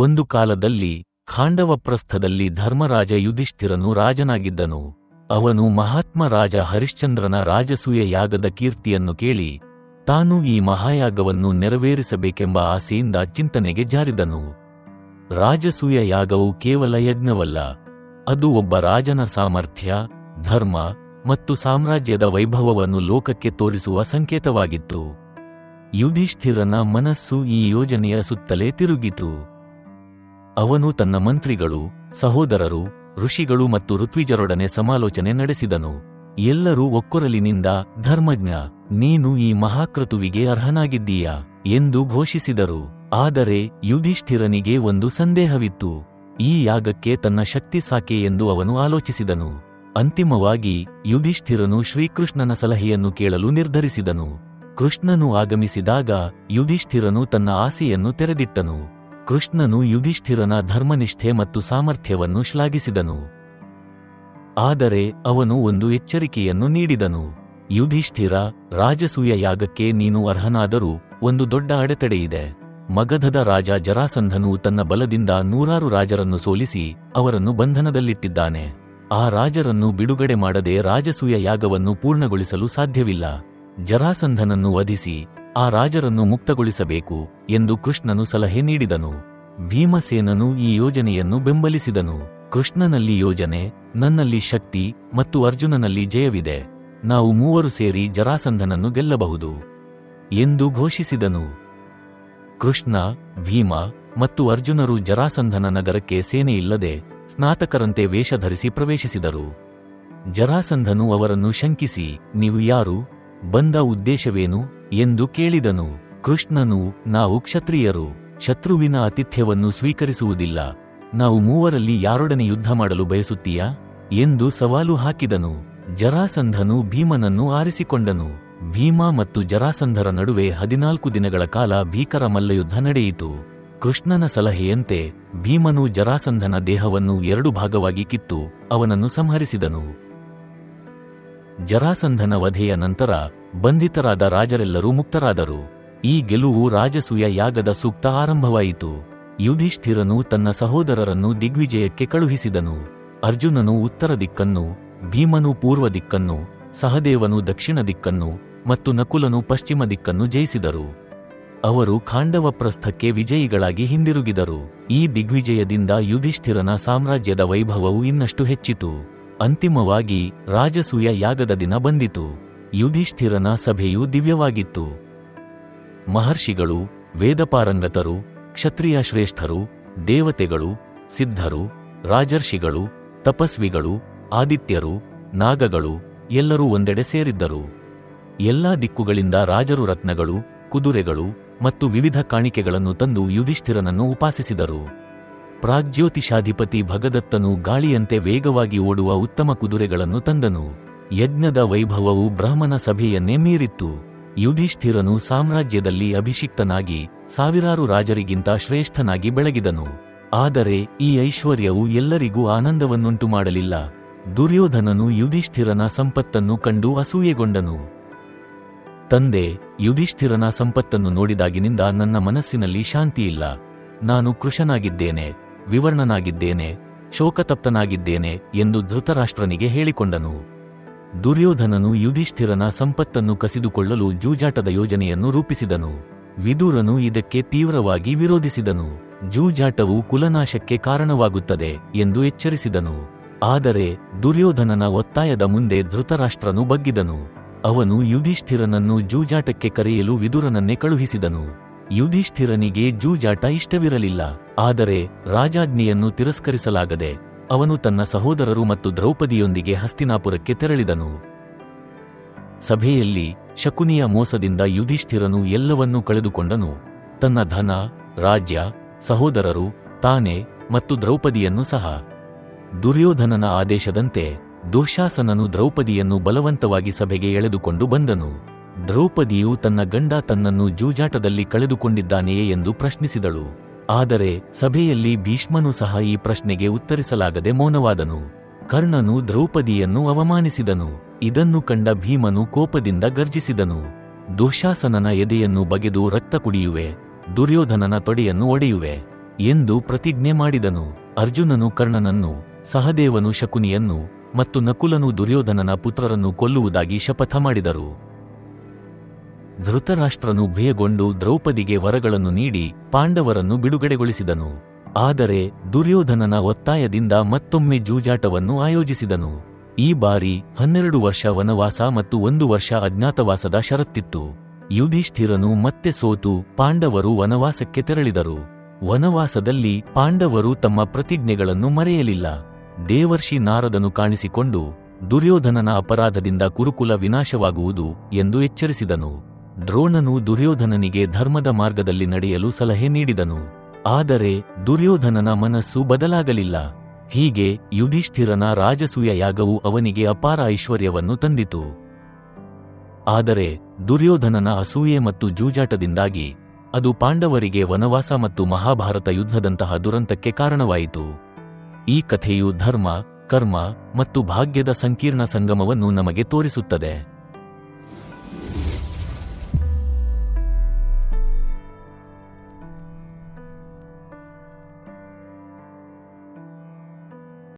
ಒಂದು ಕಾಲದಲ್ಲಿ ಖಾಂಡವಪ್ರಸ್ಥದಲ್ಲಿ ಧರ್ಮರಾಜ ಯುಧಿಷ್ಠಿರನು ರಾಜನಾಗಿದ್ದನು. ಅವನು ಮಹಾತ್ಮ ರಾಜ ಹರಿಶ್ಚಂದ್ರನ ರಾಜಸೂಯ ಯಾಗದ ಕೀರ್ತಿಯನ್ನು ಕೇಳಿ, ತಾನು ಈ ಮಹಾಯಾಗವನ್ನು ನೆರವೇರಿಸಬೇಕೆಂಬ ಆಸೆಯಿಂದ ಚಿಂತನೆಗೆ ಜಾರಿದನು. ರಾಜಸೂಯ ಯಾಗವು ಕೇವಲ ಯಜ್ಞವಲ್ಲ, ಅದು ಒಬ್ಬ ರಾಜನ ಸಾಮರ್ಥ್ಯ, ಧರ್ಮ ಮತ್ತು ಸಾಮ್ರಾಜ್ಯದ ವೈಭವವನ್ನು ಲೋಕಕ್ಕೆ ತೋರಿಸುವ ಸಂಕೇತವಾಗಿತ್ತು. ಯುಧಿಷ್ಠಿರನ ಮನಸ್ಸು ಈ ಯೋಜನೆಯ ಸುತ್ತಲೇ ತಿರುಗಿತು. ಅವನು ತನ್ನ ಮಂತ್ರಿಗಳು, ಸಹೋದರರು, ಋಷಿಗಳು ಮತ್ತು ಋತ್ವಿಜರೊಡನೆ ಸಮಾಲೋಚನೆ ನಡೆಸಿದನು. ಎಲ್ಲರೂ ಒಕ್ಕೊರಲಿನಿಂದ, ಧರ್ಮಜ್ಞ, ನೀನು ಈ ಮಹಾಕೃತುವಿಗೆ ಅರ್ಹನಾಗಿದ್ದೀಯಾ? ಎಂದು ಘೋಷಿಸಿದರು. ಆದರೆ ಯುಧಿಷ್ಠಿರನಿಗೆ ಒಂದು ಸಂದೇಹವಿತ್ತು. ಈ ಯಾಗಕ್ಕೆ ತನ್ನ ಶಕ್ತಿ ಸಾಕೆ ಎಂದು ಅವನು ಆಲೋಚಿಸಿದನು. ಅಂತಿಮವಾಗಿ ಯುಧಿಷ್ಠಿರನು ಶ್ರೀಕೃಷ್ಣನ ಸಲಹೆಯನ್ನು ಕೇಳಲು ನಿರ್ಧರಿಸಿದನು. ಕೃಷ್ಣನು ಆಗಮಿಸಿದಾಗ ಯುಧಿಷ್ಠಿರನು ತನ್ನ ಆಸೆಯನ್ನು ತೆರೆದಿಟ್ಟನು. ಕೃಷ್ಣನು ಯುಧಿಷ್ಠಿರನ ಧರ್ಮನಿಷ್ಠೆ ಮತ್ತು ಸಾಮರ್ಥ್ಯವನ್ನು ಶ್ಲಾಘಿಸಿದನು. ಆದರೆ ಅವನು ಒಂದು ಎಚ್ಚರಿಕೆಯನ್ನು ನೀಡಿದನು. ಯುಧಿಷ್ಠಿರ, ರಾಜಸೂಯ ಯಾಗಕ್ಕೆ ನೀನು ಅರ್ಹನಾದರೂ ಒಂದು ದೊಡ್ಡ ಅಡೆತಡೆಯಿದೆ. ಮಗಧದ ರಾಜ ಜರಾಸಂಧನು ತನ್ನ ಬಲದಿಂದ ನೂರಾರು ರಾಜರನ್ನು ಸೋಲಿಸಿ ಅವರನ್ನು ಬಂಧನದಲ್ಲಿಟ್ಟಿದ್ದಾನೆ. ಆ ರಾಜರನ್ನು ಬಿಡುಗಡೆ ಮಾಡದೆ ರಾಜಸೂಯ ಯಾಗವನ್ನು ಪೂರ್ಣಗೊಳಿಸಲು ಸಾಧ್ಯವಿಲ್ಲ. ಜರಾಸಂಧನನ್ನು ವಧಿಸಿ ಆ ರಾಜರನ್ನು ಮುಕ್ತಗೊಳಿಸಬೇಕು ಎಂದು ಕೃಷ್ಣನು ಸಲಹೆ ನೀಡಿದನು. ಭೀಮಸೇನನು ಈ ಯೋಜನೆಯನ್ನು ಬೆಂಬಲಿಸಿದನು. ಕೃಷ್ಣನಲ್ಲಿ ಯೋಜನೆ, ನನ್ನಲ್ಲಿ ಶಕ್ತಿ ಮತ್ತು ಅರ್ಜುನನಲ್ಲಿ ಜಯವಿದೆ. ನಾವು ಮೂವರು ಸೇರಿ ಜರಾಸಂಧನನ್ನು ಗೆಲ್ಲಬಹುದು ಎಂದು ಘೋಷಿಸಿದನು. ಕೃಷ್ಣ, ಭೀಮ ಮತ್ತು ಅರ್ಜುನರು ಜರಾಸಂಧನ ನಗರಕ್ಕೆ ಸೇನೆಯಿಲ್ಲದೆ ಸ್ನಾತಕರಂತೆ ವೇಷ ಧರಿಸಿ ಪ್ರವೇಶಿಸಿದರು. ಜರಾಸಂಧನು ಅವರನ್ನು ಶಂಕಿಸಿ, ನೀವು ಯಾರು? ಬಂದ ಉದ್ದೇಶವೇನು? ಎಂದು ಕೇಳಿದನು. ಕೃಷ್ಣನು, ನಾವು ಕ್ಷತ್ರಿಯರು, ಶತ್ರುವಿನ ಆತಿಥ್ಯವನ್ನು ಸ್ವೀಕರಿಸುವುದಿಲ್ಲ. ನಾವು ಮೂವರಲ್ಲಿ ಯಾರೊಡನೆ ಯುದ್ಧ ಮಾಡಲು ಬಯಸುತ್ತೀಯಾ? ಎಂದು ಸವಾಲು ಹಾಕಿದನು. ಜರಾಸಂಧನು ಭೀಮನನ್ನು ಆರಿಸಿಕೊಂಡನು. ಭೀಮ ಮತ್ತು ಜರಾಸಂಧರ ನಡುವೆ ಹದಿನಾಲ್ಕು ದಿನಗಳ ಕಾಲ ಭೀಕರ ಮಲ್ಲಯುದ್ಧ ನಡೆಯಿತು. ಕೃಷ್ಣನ ಸಲಹೆಯಂತೆ, ಭೀಮನು ಜರಾಸಂಧನ ದೇಹವನ್ನು ಎರಡು ಭಾಗವಾಗಿ ಕಿತ್ತು, ಅವನನ್ನು ಸಂಹರಿಸಿದನು. ಜರಾಸಂಧನ ವಧೆಯ ನಂತರ ಬಂಧಿತರಾದ ರಾಜರೆಲ್ಲರೂ ಮುಕ್ತರಾದರು. ಈ ಗೆಲುವು ರಾಜಸೂಯ ಯಾಗದ ಸೂಕ್ತ ಆರಂಭವಾಯಿತು. ಯುಧಿಷ್ಠಿರನು ತನ್ನ ಸಹೋದರರನ್ನು ದಿಗ್ವಿಜಯಕ್ಕೆ ಕಳುಹಿಸಿದನು. ಅರ್ಜುನನು ಉತ್ತರ ದಿಕ್ಕನ್ನು, ಭೀಮನು ಪೂರ್ವ ದಿಕ್ಕನ್ನು, ಸಹದೇವನು ದಕ್ಷಿಣ ದಿಕ್ಕನ್ನು ಮತ್ತು ನಕುಲನು ಪಶ್ಚಿಮ ದಿಕ್ಕನ್ನು ಜಯಿಸಿದರು. ಅವರು ಖಾಂಡವ ಪ್ರಸ್ಥಕ್ಕೆ ವಿಜಯಿಗಳಾಗಿ ಹಿಂದಿರುಗಿದರು. ಈ ದಿಗ್ವಿಜಯದಿಂದ ಯುಧಿಷ್ಠಿರನ ಸಾಮ್ರಾಜ್ಯದ ವೈಭವವು ಇನ್ನಷ್ಟು ಹೆಚ್ಚಿತು. ಅಂತಿಮವಾಗಿ ರಾಜಸೂಯ ಯಾಗದ ದಿನ ಬಂದಿತು. ಯುಧಿಷ್ಠಿರನ ಸಭೆಯು ದಿವ್ಯವಾಗಿತ್ತು. ಮಹರ್ಷಿಗಳು, ವೇದಪಾರಂಗತರು ಕ್ಷತ್ರಿಯ ಶ್ರೇಷ್ಠರು ದೇವತೆಗಳು, ಸಿದ್ಧರು, ರಾಜರ್ಷಿಗಳು, ತಪಸ್ವಿಗಳು, ಆದಿತ್ಯರು, ನಾಗಗಳು ಎಲ್ಲರೂ ಒಂದೆಡೆ ಸೇರಿದ್ದರು. ಎಲ್ಲಾ ದಿಕ್ಕುಗಳಿಂದ ರಾಜರು ರತ್ನಗಳು, ಕುದುರೆಗಳು ಮತ್ತು ವಿವಿಧ ಕಾಣಿಕೆಗಳನ್ನು ತಂದು ಯುಧಿಷ್ಠಿರನನ್ನು ಉಪಾಸಿಸಿದರು. ಪ್ರಾಗ್ಜ್ಯೋತಿಷಾಧಿಪತಿ ಭಗದತ್ತನು ಗಾಳಿಯಂತೆ ವೇಗವಾಗಿ ಓಡುವ ಉತ್ತಮ ಕುದುರೆಗಳನ್ನು ತಂದನು. ಯಜ್ಞದ ವೈಭವವು ಬ್ರಾಹ್ಮಣ ಸಭೆಯನ್ನೇ ಮೀರಿತ್ತು. ಯುಧಿಷ್ಠಿರನು ಸಾಮ್ರಾಜ್ಯದಲ್ಲಿ ಅಭಿಷಿಕ್ತನಾಗಿ ಸಾವಿರಾರು ರಾಜರಿಗಿಂತ ಶ್ರೇಷ್ಠನಾಗಿ ಬೆಳಗಿದನು. ಆದರೆ ಈ ಐಶ್ವರ್ಯವು ಎಲ್ಲರಿಗೂ ಆನಂದವನ್ನುಂಟು ಮಾಡಲಿಲ್ಲ ದುರ್ಯೋಧನನು ಯುಧಿಷ್ಠಿರನ ಸಂಪತ್ತನ್ನು ಕಂಡು ಅಸೂಯೆಗೊಂಡನು. ತಂದೆ, ಯುಧಿಷ್ಠಿರನ ಸಂಪತ್ತನ್ನು ನೋಡಿದಾಗಿನಿಂದ ನನ್ನ ಮನಸ್ಸಿನಲ್ಲಿ ಶಾಂತಿಯಿಲ್ಲ. ನಾನು ಕೃಶನಾಗಿದ್ದೇನೆ ವಿವರ್ಣನಾಗಿದ್ದೇನೆ, ಶೋಕತಪ್ತನಾಗಿದ್ದೇನೆ ಎಂದು ಧೃತರಾಷ್ಟ್ರನಿಗೆ ಹೇಳಿಕೊಂಡನು. ದುರ್ಯೋಧನನು ಯುಧಿಷ್ಠಿರನ ಸಂಪತ್ತನ್ನು ಕಸಿದುಕೊಳ್ಳಲು ಜೂಜಾಟದ ಯೋಜನೆಯನ್ನು ರೂಪಿಸಿದನು. ವಿದುರನು ಇದಕ್ಕೆ ತೀವ್ರವಾಗಿ ವಿರೋಧಿಸಿದನು. ಜೂಜಾಟವು ಕುಲನಾಶಕ್ಕೆ ಕಾರಣವಾಗುತ್ತದೆ ಎಂದು ಎಚ್ಚರಿಸಿದನು. ಆದರೆ ದುರ್ಯೋಧನನ ಒತ್ತಾಯದ ಮುಂದೆ ಧೃತರಾಷ್ಟ್ರನು ಬಗ್ಗಿದನು. ಅವನು ಯುಧಿಷ್ಠಿರನನ್ನು ಜೂಜಾಟಕ್ಕೆ ಕರೆಯಲು ವಿದುರನನ್ನೇ ಕಳುಹಿಸಿದನು. ಯುಧಿಷ್ಠಿರನಿಗೆ ಜೂಜಾಟ ಇಷ್ಟವಿರಲಿಲ್ಲ. ಆದರೆ ರಾಜಾಜ್ಞೆಯನ್ನು ತಿರಸ್ಕರಿಸಲಾಗದೆ ಅವನು ತನ್ನ ಸಹೋದರರು ಮತ್ತು ದ್ರೌಪದಿಯೊಂದಿಗೆ ಹಸ್ತಿನಾಪುರಕ್ಕೆ ತೆರಳಿದನು. ಸಭೆಯಲ್ಲಿ ಶಕುನಿಯ ಮೋಸದಿಂದ ಯುಧಿಷ್ಠಿರನು ಎಲ್ಲವನ್ನೂ ಕಳೆದುಕೊಂಡನು. ತನ್ನ ಧನ, ರಾಜ್ಯ, ಸಹೋದರರು, ತಾನೆ ಮತ್ತು ದ್ರೌಪದಿಯನ್ನು ಸಹ. ದುರ್ಯೋಧನನ ಆದೇಶದಂತೆ ದುಃಶಾಸನನು ದ್ರೌಪದಿಯನ್ನು ಬಲವಂತವಾಗಿ ಸಭೆಗೆ ಎಳೆದುಕೊಂಡು ಬಂದನು. ದ್ರೌಪದಿಯು ತನ್ನ ಗಂಡ ತನ್ನನ್ನು ಜೂಜಾಟದಲ್ಲಿ ಕಳೆದುಕೊಂಡಿದ್ದಾನೆಯೇ ಎಂದು ಪ್ರಶ್ನಿಸಿದಳು. ಆದರೆ ಸಭೆಯಲ್ಲಿ ಭೀಷ್ಮನು ಸಹ ಈ ಪ್ರಶ್ನೆಗೆ ಉತ್ತರಿಸಲಾಗದೆ ಮೌನವಾದನು. ಕರ್ಣನು ದ್ರೌಪದಿಯನ್ನು ಅವಮಾನಿಸಿದನು. ಇದನ್ನು ಕಂಡ ಭೀಮನು ಕೋಪದಿಂದ ಗರ್ಜಿಸಿದನು. ದುಶಾಸನನ ಎದೆಯನ್ನು ಬಗೆದು ರಕ್ತ ಕುಡಿಯುವೆ. ದುರ್ಯೋಧನನ ತೊಡೆಯನ್ನು ಒಡೆಯುವೆ. ಎಂದು ಪ್ರತಿಜ್ಞೆ ಮಾಡಿದನು. ಅರ್ಜುನನು ಕರ್ಣನನ್ನು, ಸಹದೇವನು ಶಕುನಿಯನ್ನು ಮತ್ತು ನಕುಲನು ದುರ್ಯೋಧನನ ಪುತ್ರರನ್ನು ಕೊಲ್ಲುವುದಾಗಿ ಶಪಥ ಮಾಡಿದರು. ಧೃತರಾಷ್ಟ್ರನು ಭಯಗೊಂಡು ದ್ರೌಪದಿಗೆ ವರಗಳನ್ನು ನೀಡಿ ಪಾಂಡವರನ್ನು ಬಿಡುಗಡೆಗೊಳಿಸಿದನು. ಆದರೆ ದುರ್ಯೋಧನನ ಒತ್ತಾಯದಿಂದ ಮತ್ತೊಮ್ಮೆ ಜೂಜಾಟವನ್ನು ಆಯೋಜಿಸಿದನು. ಈ ಬಾರಿ ಹನ್ನೆರಡು ವರ್ಷ ವನವಾಸ ಮತ್ತು ಒಂದು ವರ್ಷ ಅಜ್ಞಾತವಾಸದ ಷರತ್ತಿತ್ತು. ಯುಧಿಷ್ಠಿರನು ಮತ್ತೆ ಸೋತು ಪಾಂಡವರು ವನವಾಸಕ್ಕೆ ತೆರಳಿದರು. ವನವಾಸದಲ್ಲಿ ಪಾಂಡವರು ತಮ್ಮ ಪ್ರತಿಜ್ಞೆಗಳನ್ನು ಮರೆಯಲಿಲ್ಲ. ದೇವರ್ಷಿ ನಾರದನು ಕಾಣಿಸಿಕೊಂಡು ದುರ್ಯೋಧನನ ಅಪರಾಧದಿಂದ ಕುರುಕುಲ ವಿನಾಶವಾಗುವುದು ಎಂದು ಎಚ್ಚರಿಸಿದನು. ದ್ರೋಣನು ದುರ್ಯೋಧನನಿಗೆ ಧರ್ಮದ ಮಾರ್ಗದಲ್ಲಿ ನಡೆಯಲು ಸಲಹೆ ನೀಡಿದನು. ಆದರೆ ದುರ್ಯೋಧನನ ಮನಸ್ಸು ಬದಲಾಗಲಿಲ್ಲ. ಹೀಗೆ ಯುಧಿಷ್ಠಿರನ ರಾಜಸೂಯ ಯಾಗವು ಅವನಿಗೆ ಅಪಾರ ಐಶ್ವರ್ಯವನ್ನು ತಂದಿತು. ಆದರೆ ದುರ್ಯೋಧನನ ಅಸೂಯೆ ಮತ್ತು ಜೂಜಾಟದಿಂದಾಗಿ ಅದು ಪಾಂಡವರಿಗೆ ವನವಾಸ ಮತ್ತು ಮಹಾಭಾರತ ಯುದ್ಧದಂತಹ ದುರಂತಕ್ಕೆ ಕಾರಣವಾಯಿತು. ಈ ಕಥೆಯು ಧರ್ಮ, ಕರ್ಮ ಮತ್ತು ಭಾಗ್ಯದ ಸಂಕೀರ್ಣ ಸಂಗಮವನ್ನು ನಮಗೆ ತೋರಿಸುತ್ತದೆ.